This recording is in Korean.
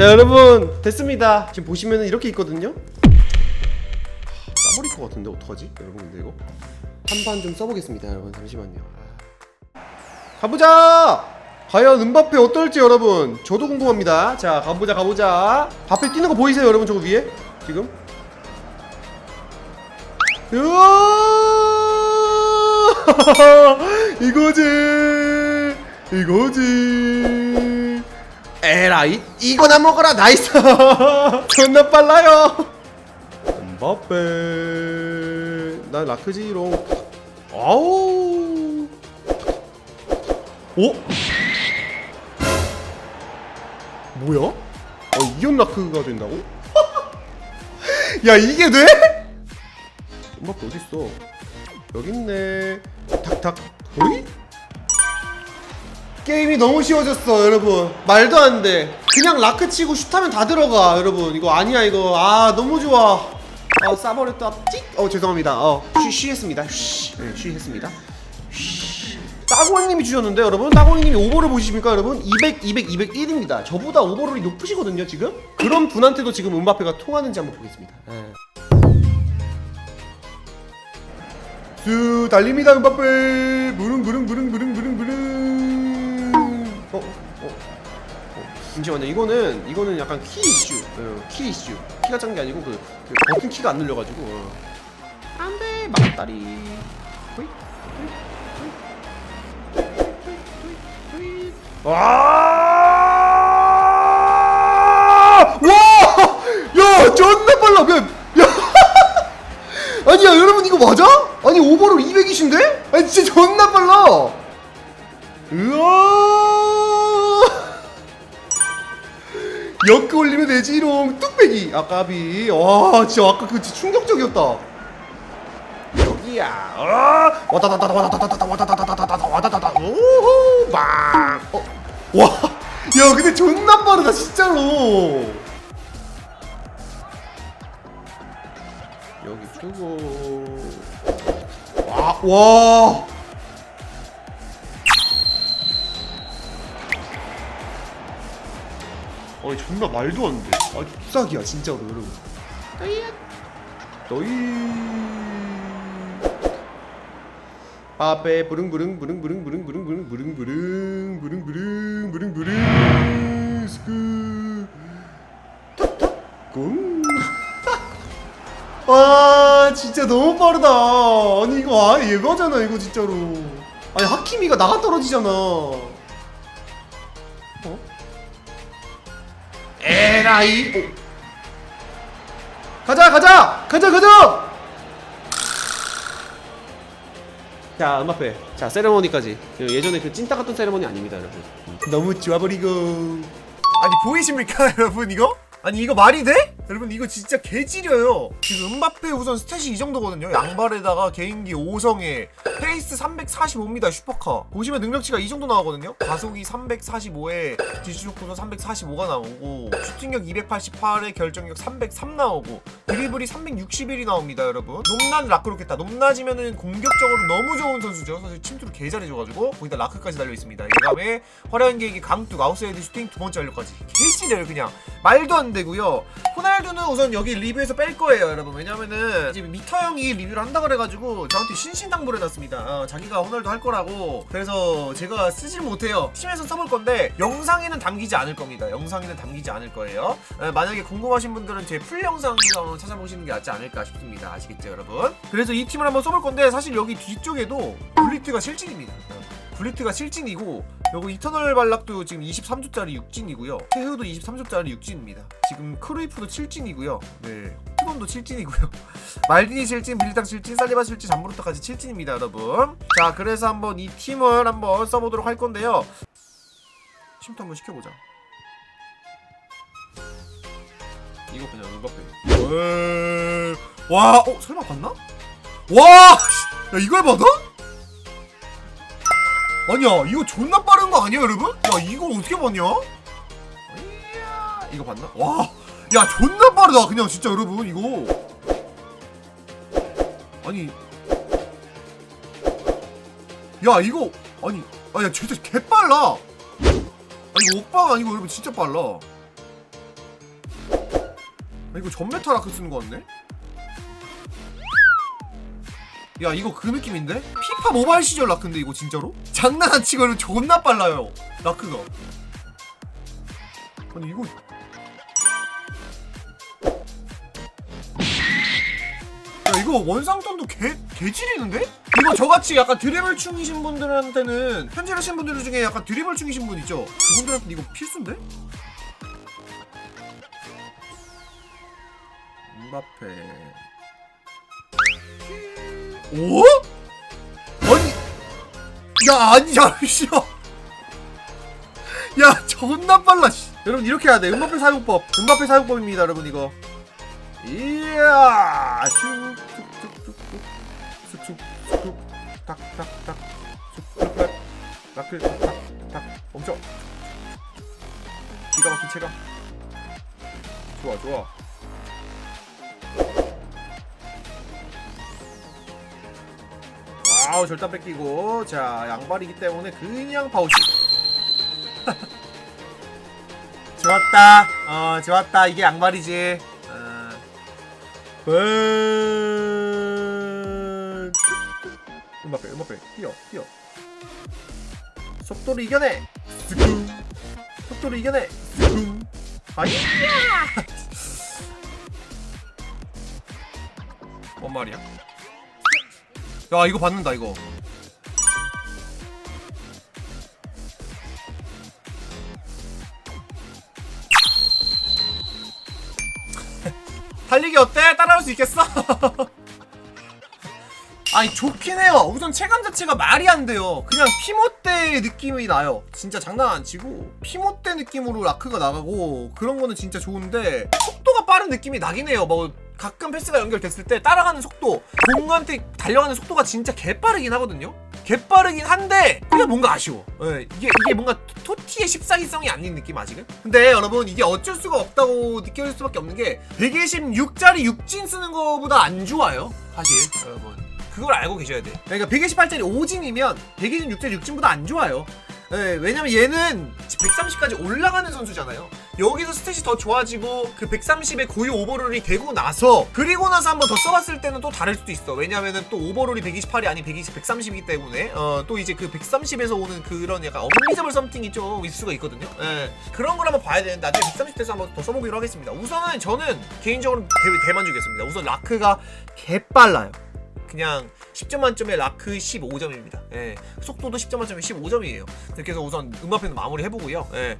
자 여러분 됐습니다. 지금 보시면은 이렇게 있거든요. 싸버릴 것 같은데 어떡하지? 여러분 근데 이거? 한 판 좀 써보겠습니다 여러분. 잠시만요. 가보자! 과연 은바페 어떨지 여러분? 저도 궁금합니다. 자 가보자 가보자. 앞에 뛰는 거 보이세요 여러분 저거 위에? 지금? 으아! 이거지! 이거지 에라이 이거나 먹어라 나이스 존나 빨라요 음바페 난 라크지롱 아우 오? 뭐야? 어 이온 라크가 된다고? 야 이게 돼? 음바페 어딨어 여기 있네 탁탁 어이? 게임이 너무 쉬워졌어 여러분. 말도 안돼. 그냥 라크 치고 슛하면 다 들어가 여러분. 이거 아니야 이거. 아 너무 좋아. 어 싸버렸다. 찍어 죄송합니다. 어 쉬, 쉬했습니다. 쉬 네. 따고님이 주셨는데 여러분 따고님이 오버를 보시십니까 여러분? 200 200 201입니다. 저보다 오버롤이 높으시거든요 지금? 그런 분한테도 지금 음바페가 통하는지 한번 보겠습니다. 예. 쭉 달립니다 음바페. 부릉 부릉 부릉 부릉 부릉 부릉 잠시만요 이거는 이거는 약간 키 이슈 어, 키 이슈 키가 작은 게 아니고 그, 그 버튼 키가 안 눌려가지고 어. 안돼 막다리 호잇, 호잇, 호잇, 호잇, 호잇, 호잇. 와! 엮어 올리면 되지롱 뚝배기. 아까비. 와 진짜 아까 그 진짜 충격적이었다. 여기야. 어? 와다다다다 와다다다다 와다다다다 와다다다 우후 빵어와야 근데 존나 빠르다 진짜로 여기 주고 와, 와. 아니 존나 말도 안 돼. 아 뚝싹이야 진짜로 여러분. 너희 앞에 부릉부릉 부릉부릉 부릉부릉 부릉 부릉 부릉 부릉부릉 부릉부릉 스크. 탁탁 꿍와 진짜 너무 빠르다. 아니 이거 아 예거잖아 이거 진짜로. 아니 하키미가 나가 떨어지잖아 에라이 오. 가자 가자 가자 가자 자 음악회 자 세레모니까지 그 예전에 그 찐따 같던 세레모니 아닙니다 여러분 너무 좋아버리고 아니 보이십니까 여러분 이거? 아니 이거 말이 돼? 여러분 이거 진짜 개지려요. 지금 음바페 우선 스탯이 이 정도거든요. 양발에다가 개인기 5성에 페이스 345입니다 슈퍼카. 보시면 능력치가 이 정도 나오거든요. 가속이 345에 지수적 구속 345가 나오고 슈팅력 288에 결정력 303 나오고 드리블이 361이 나옵니다 여러분. 높낮 라크로겠다. 높낮이면은 공격적으로 너무 좋은 선수죠. 사실 침투를 개 잘해줘가지고 거기다 라크까지 달려있습니다. 예감에 화려한 계획이 강뚝 아웃사이드 슈팅 두 번째 완료까지. 개지려요 그냥. 말도 안 되고요. 호날 두는 우선 여기 리뷰에서 뺄 거예요 여러분. 왜냐면은 지금 미터 형이 리뷰를 한다 그래가지고 저한테 신신당부를 해놨습니다. 어, 자기가 호날두 할 거라고. 그래서 제가 쓰질 못해요. 팀에서 써볼 건데 영상에는 담기지 않을 겁니다. 영상에는 담기지 않을 거예요. 어, 만약에 궁금하신 분들은 제 풀 영상 찾아보시는 게 낫지 않을까 싶습니다. 아시겠죠 여러분? 그래서 이 팀을 한번 써볼 건데 사실 여기 뒤쪽에도 블리트가 실질입니다 블리트가 실진이고 요거 이터널 발락도 지금 23조짜리 6진이고요. 태흐도 23조짜리 6진입니다. 지금 크루이프도 7진이고요. 네 티건도 7진이고요. 말디니 실진, 빌리탕 실진, 살리바 실진, 잠브루타까지 7진입니다 여러분. 자 그래서 한번 이 팀을 한번 써보도록 할 건데요. 침투 한번 시켜보자. 이거 그냥 음바페. 와, 어 설마 봤나? 와, 씨, 야 이걸 받아? 아니야 이거 존나 빠른 거 아니야 여러분? 야 이걸 어떻게 봤냐? 이거 봤나? 와, 야 존나 빠르다 그냥 진짜 여러분 이거 아니 야 이거 아니 아야 진짜 개 빨라 아니 이거 오빠가 아니고 여러분 진짜 빨라 아, 이거 전메타 라크 쓰는 거 같네? 야 이거 그 느낌인데? 피파 모바일 시절 라크인데 이거 진짜로? 장난 안 치고 이거 존나 빨라요 라크가 아니 이거 야 이거 원상점도 개, 개질이는데? 이거 저같이 약간 드리블 충이신 분들한테는 현질하신 분들 중에 약간 드리블 충이신 분 있죠? 그분들한테 이거 필수인데? 음바페 오? 아니 야 아니 잠시만 야 존나 빨라 씨. 여러분 이렇게 해야 돼. 음바페 사용법. 음바페 사용법입니다 여러분 이거. 이야 쑥쑥 탁탁탁. 쑥쑥 라클 탁탁탁. 멈춰 기가 막힌 체감. 좋아 좋아 아우 절단 뺏기고. 자 양발이기 때문에 그냥 파우치. 좋았다. 어 좋았다. 이게 양발이지. 어. 번 음바페 음바페. 뛰어 뛰어. 속도를 이겨내. 스쿵 속도를 이겨내. 스쿵 아니야! 뭔 말이야 야 이거 받는다 이거. 달리기 어때? 따라올 수 있겠어? 아니 좋긴 해요. 우선 체감 자체가 말이 안 돼요. 그냥 피모때 느낌이 나요. 진짜 장난 안 치고. 피모때 느낌으로 라크가 나가고 그런 거는 진짜 좋은데 속도가 빠른 느낌이 나긴 해요. 뭐 가끔 패스가 연결됐을 때 따라가는 속도 공한테 달려가는 속도가 진짜 개빠르긴 하거든요? 개빠르긴 한데 그냥 뭔가 아쉬워. 예, 이게 이게 뭔가 토- 토티의 십사기성이 아닌 느낌 아직은? 근데 여러분 이게 어쩔 수가 없다고 느껴질 수밖에 없는 게 126짜리 육진 쓰는 거보다 안 좋아요 사실. 여러분. 그걸 알고 계셔야 돼. 그러니까 128짜리 오진이면 126짜리 육진보다 안 좋아요. 예, 왜냐면 얘는 130까지 올라가는 선수잖아요. 여기서 스탯이 더 좋아지고 그 130의 고유 오버롤이 되고 나서 그리고 나서 한번 더 써봤을 때는 또 다를 수도 있어. 왜냐면은 또 오버롤이 128이 아닌 120, 130이기 때문에 어, 또 이제 그 130에서 오는 그런 약간 언리저블 썸띵이 좀 있을 수가 있거든요. 예, 그런 걸 한번 봐야 되는데 나중에 130대에서 한번 더 써보기로 하겠습니다. 우선은 저는 개인적으로 대, 대만족이었습니다. 우선 라크가 개빨라요. 그냥 10점 만점에 라크 15점입니다. 예. 속도도 10점 만점에 15점이에요. 이렇게 해서 우선 음악편도 마무리 해보고요. 예.